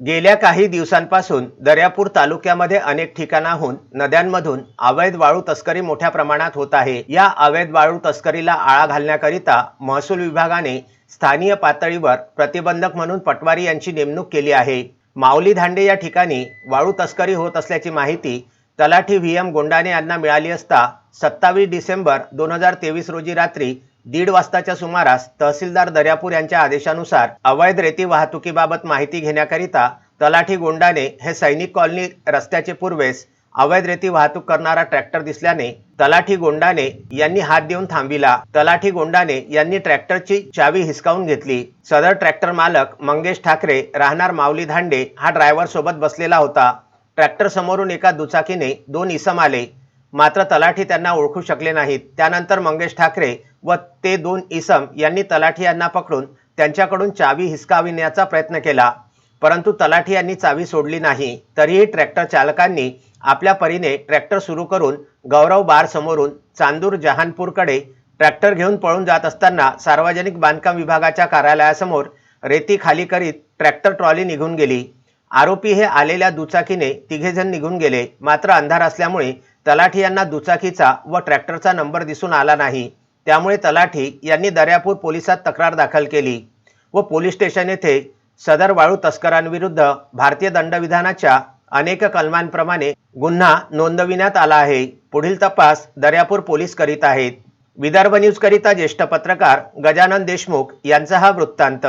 गेल्या काही दिवसांपासून दर्यापूर तालुक्यामध्ये अनेक ठिकाणाहून नद्यांमधून अवैध वाळू तस्करी मोठ्या प्रमाणात होत आहे. या अवैध वाळू तस्करीला आळा घालण्याकरिता महसूल विभागाने स्थानीय पातळीवर प्रतिबंधक म्हणून पटवारी यांची नेमणूक केली आहे. माऊली धांडे या ठिकाणी वाळू तस्करी होत असल्याची माहिती तलाठी व्ही एम गोंडाने यांना मिळाली असता सत्तावीस डिसेंबर दोन हजार तेवीस रोजी रात्री दीड वाजताच्या सुमारास तहसीलदार दर्यापूर यांच्या आदेशानुसार अवैध रेती वाहतुकीबाबत माहिती घेण्याकरिता तलाठी गोंडाने हे सैनिक कॉलनी रस्त्याचे पूर्वेस अवैध रेती वाहतूक करणारा ट्रॅक्टर दिसल्याने तलाठी गोंडाने यांनी हात देऊन थांबिला तलाठी गोंडाने यांनी ट्रॅक्टरची चावी हिसकावून घेतली. सदर ट्रॅक्टर मालक मंगेश ठाकरे राहणार माऊली धांडे हा ड्रायव्हर सोबत बसलेला होता. ट्रॅक्टर समोरून एका दुचाकीने दोन इसम आले. मात्र तलाठी त्यांना ओळखू शकले नाहीत. त्यानंतर मंगेश ठाकरे व ते दोन इसम यांनी तलाठी यांना पकडून त्यांच्याकडून चावी हिसकाविण्याचा प्रयत्न केला. परंतु तलाठी यांनी चावी सोडली नाही. तरीही ट्रॅक्टर चालकांनी आपल्या परीने ट्रॅक्टर सुरू करून गौरव बार समोरून चांदूर जहानपूरकडे ट्रॅक्टर घेऊन पळून जात असताना सार्वजनिक बांधकाम विभागाच्या कार्यालयासमोर रेती खाली करीत ट्रॅक्टर ट्रॉली निघून गेली. आरोपी हे आलेल्या दुचाकीने तिघेजण निघून गेले. मात्र अंधार असल्यामुळे तलाठी यांना दुचाकीचा व ट्रॅक्टरचा नंबर दिसून आला नाही. त्यामुळे तलाठी यांनी दर्यापूर पोलिसात तक्रार दाखल केली व पोलीस स्टेशन येथे सदर वाळू तस्करांविरुद्ध भारतीय दंडविधानाच्या अनेक कलमांप्रमाणे गुन्हा नोंदविण्यात आला आहे. पुढील तपास दर्यापूर पोलीस करीत आहेत. विदर्भ न्यूजकरिता ज्येष्ठ पत्रकार गजानन देशमुख यांचा हा वृत्तांत.